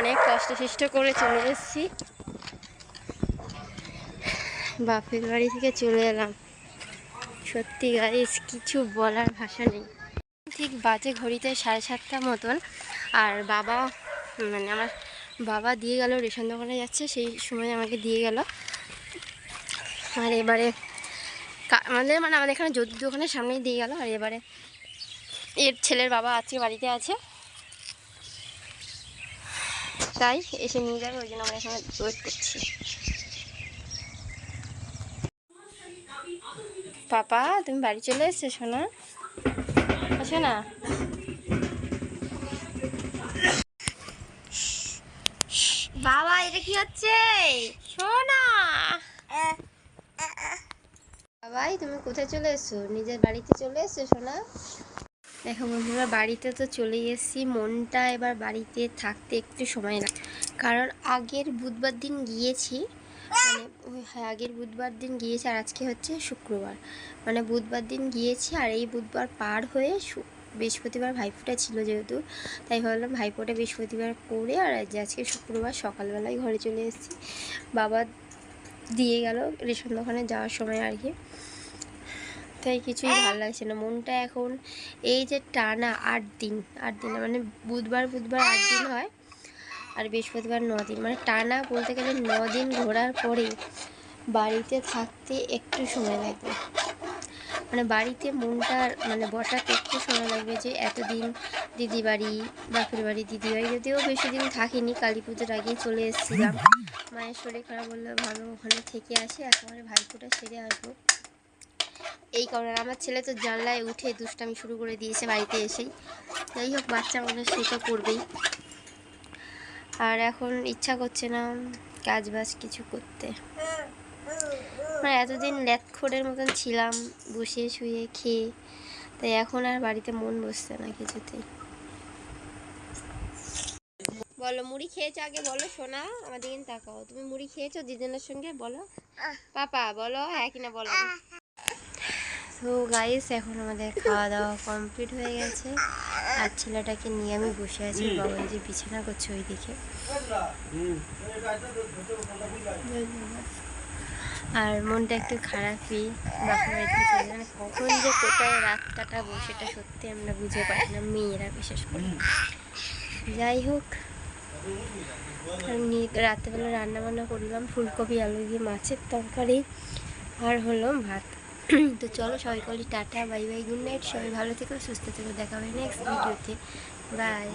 অনেক কষ্ট সৃষ্ট করে চলে এসেছি। বাপের বাড়ি থেকে চলে এলাম। সত্যি গাইস কিছু বলার ভাষা নেই। ঠিক বাজে ঘড়িতে সাড়ে সাতটা মতন, আর বাবা মানে আমার বাবা দিয়ে গেল রেশন দোকানে যাচ্ছে, সেই সময় আমাকে দিয়ে গেল। আর এবারে আমাদের মানে আমাদের এখানে জ্যোতি দোকানের সামনেই দিয়ে গেল। আর এবারে এর ছেলের বাবা আজকে বাড়িতে আছে। তাই এসে নিয়ে যাবে ওই জন্য আমরা এখানে ওয়েট করছি। পাপা তুমি বাড়ি চলে এসছো শোনা আসো না বাবা এটা কি হচ্ছে? শোনা বাবাই তুমি কোথায় চলে এসছো নিজের বাড়িতে চলে এসছো সোনা? দেখো বন্ধুরা, বাড়িতে তো চলে এসেছি। মনটা এবার বাড়িতে থাকতে একটু সময় লাগে। কারণ আগের বুধবার দিন গিয়েছি মানে হ্যাঁ আগের বুধবার দিন গিয়েছি আর আজকে হচ্ছে শুক্রবার। মানে বুধবার দিন গিয়েছি আর এই বুধবার পার হয়ে বৃহস্পতিবার ভাইফোঁটা ছিল যেহেতু, তাই ভাবলাম ভাইফোঁটা বৃহস্পতিবার করে আর আজ আজকে শুক্রবার সকালবেলায় ঘরে চলে এসেছি। বাবা দিয়ে গেল রেশন দোকানে যাওয়ার সময় আর কি। তাই কিছুই ভালো লাগছে না। মনটা এখন এই যে টানা আট দিন আট দিন মানে বুধবার বুধবার আট দিন হয় আর বৃহস্পতিবার ন দিন। মানে টানা বলতে গেলে ন দিন ঘোরার পরে বাড়িতে থাকতে একটু সময় লাগবে। মানে বাড়িতে মনটা মানে বসাতে একটু সময় লাগবে যে এতদিন দিদি বাড়ি বাপের বাড়ি দিদি বাড়ি যদিও বেশি দিন থাকিনি, কালী পুজোর আগেই চলে এসেছিলাম। মায়ের শরীর খারাপ বললে ভালো ওখানে থেকে আসি, একেবারে ভাইফোঁটা সেরে আসব। এই কারণে আমার ছেলে তো জানলায় উঠে দুষ্টামি শুরু করে দিয়েছে বাড়িতে এসেই। যাই হোক বাচ্চা মানুষ সে তো করবেই। আর এখন ইচ্ছা করছে না কাজ বাজ কিছু করতে। মানে এতদিন ল্যাথখোরের মতন ছিলাম বসে শুয়ে খেয়ে। তাই এখন আর বাড়িতে মন বসছে না কিছুতেই। বলো মুড়ি খেয়েছো আগে? বলো সোনা আমাদের তাকাও। তুমি মুড়ি খেয়েছো দিদিনের সঙ্গে? বলো। পাপা বলো হ্যাঁ কিনা বলো। তো গাইস এখন আমাদের খাওয়া দাওয়া কমপ্লিট হয়ে গেছে। আর ছেলেটাকে নিয়ে আমি বসে আছি বাবা যে বিছানা করছে ওই দিকে আর মনটা একটু খারাপই। বাড়িতে চলে কখন যে কোথায় রাত কাটাবো সেটা সত্যি আমরা বুঝে পারি না মেয়েরা বিশেষ করে যাই হোক রাত্রেবেলা রান্না বান্না করলাম ফুলকপি আলু দিয়ে মাছের তরকারি আর হলো ভাত। তো চলো সবাই কলি tata, bye bye, good night, সবাই ভালো থেকো, সুস্থ থেকো, দেখা হবে নেক্সট ভিডিওতে বাই